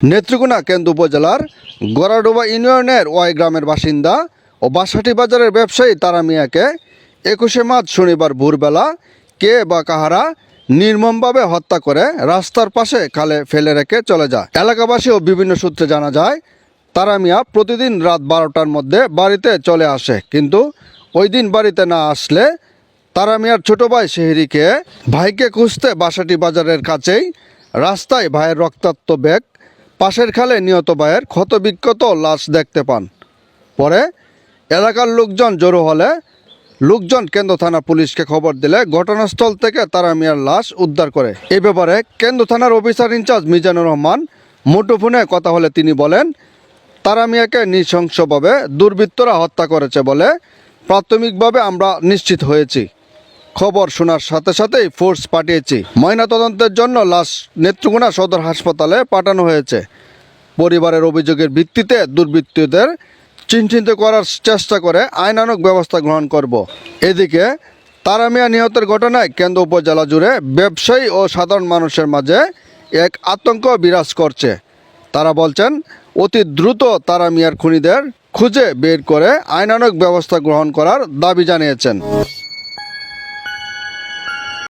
নেত্রকোনা কেন্দ্র উপজেলার গড়াডোবা ইউনিয়নের ওয়াই গ্রামের বাসিন্দা ও বাসাটি বাজারের ব্যবসায়ী তারা মিয়াকে একুশে মার্চ শনিবার ভোরবেলা কে বা কাহারা নির্মমভাবে হত্যা করে রাস্তার পাশে খালে ফেলে রেখে চলে যায়। এলাকাবাসী ও বিভিন্ন সূত্রে জানা যায়, তারা মিয়া প্রতিদিন রাত বারোটার মধ্যে বাড়িতে চলে আসে। কিন্তু ওই দিন বাড়িতে না আসলে তারা মিয়ার ছোট ভাই শেহরিকে ভাইকে খুঁজতে বাসাটি বাজারের কাছেই রাস্তায় ভাইয়ের রক্তাক্ত ব্যাগ পাশের খালে নিহত ভাইয়ের ক্ষতবিক্ষত লাশ দেখতে পান। পরে এলাকার লোকজন জড়ো হলে লোকজন কেন্দ্র থানা পুলিশকে খবর দিলে ঘটনাস্থল থেকে তারা মিয়ার লাশ উদ্ধার করে। এ ব্যাপারে কেন্দ্র থানার অফিসার ইনচার্জ মিজানুর রহমান মুঠোফোনে কথা হলে তিনি বলেন, তারা মিয়াকে নৃশংসভাবে দুর্বৃত্তরা হত্যা করেছে বলে প্রাথমিকভাবে আমরা নিশ্চিত হয়েছি। খবর শোনার সাথে সাথেই ফোর্স পাঠিয়েছি। ময়নাতদন্তের জন্য লাশ নেত্রকোনা সদর হাসপাতালে পাঠানো হয়েছে। পরিবারের অভিযোগের ভিত্তিতে দুর্বৃত্তদের চিহ্নিত করার চেষ্টা করে আইনানুগ ব্যবস্থা গ্রহণ করব। এদিকে, তারামিয়া নিহতের ঘটনায় কেন্দ্র উপজেলা জুড়ে ব্যবসায়ী ও সাধারণ মানুষের মাঝে এক আতঙ্ক বিরাজ করছে। তারা বলছেন, অতি দ্রুত তারা মিয়ার খুনিদের খুঁজে বের করে আইনানুগ ব্যবস্থা গ্রহণ করার দাবি জানিয়েছেন।